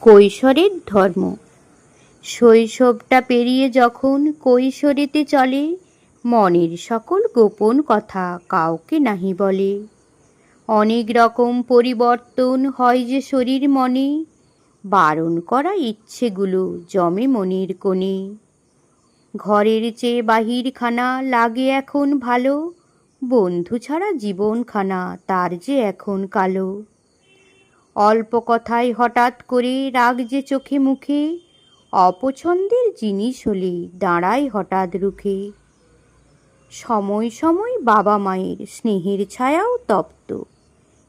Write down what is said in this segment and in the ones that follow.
কৈশোরের ধর্ম। শৈশবটা পেরিয়ে যখন কৈশোরেতে চলে, মনের সকল গোপন কথা কাউকে নাহি বলে। অনেক রকম পরিবর্তন হয় যে শরীর মনে, বারণ করা ইচ্ছেগুলো জমে মনের কোণে। ঘরের চেয়ে বাহিরখানা লাগে এখন ভালো, বন্ধু ছাড়া জীবনখানা তার যে এখন কালো। অল্প কথায় হঠাৎ করে রাগ যে চোখে মুখে, অপছন্দের জিনিস হলে দাঁড়ায় হঠাৎ রুখে। সময় সময় বাবা মায়ের স্নেহের ছায়াও তপ্ত।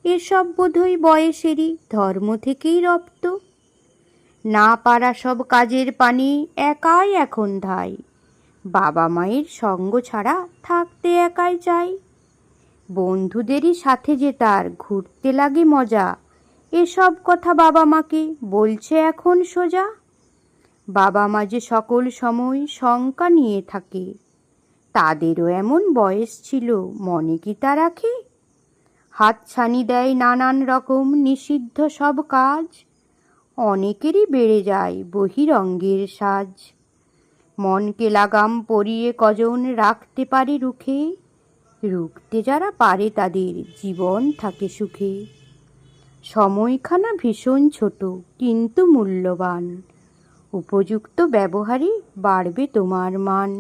এসব বোধহয় বয়সেরই ধর্ম থেকেই রপ্ত। না পারা সব কাজের পানি একাই এখন ধাই। বাবা মায়ের সঙ্গ ছাড়া থাকতে একাই চাই। বন্ধুদেরই সাথে যে তার ঘুরতে লাগে মজা এসব কথা বাবা মাকে বলছে এখন সোজা? বাবা মা যে সকল সময় শঙ্কা নিয়ে থাকে, তাদেরও এমন বয়স ছিল, মনে কি তা রাখে হাত ছানি দেয় নানান রকম নিষিদ্ধ সব কাজ, অনেকেরই বেড়ে যায় বহিরঙ্গের সাজ। মনকে লাগাম পরিয়ে কজন রাখতে পারে রুখে, রুখতে যারা পারে তাদের জীবন থাকে সুখে। সময়খানা ভীষণ ছোট কিন্তু মূল্যবান। উপযুক্ত ব্যবহারে বাড়বে তোমার মান।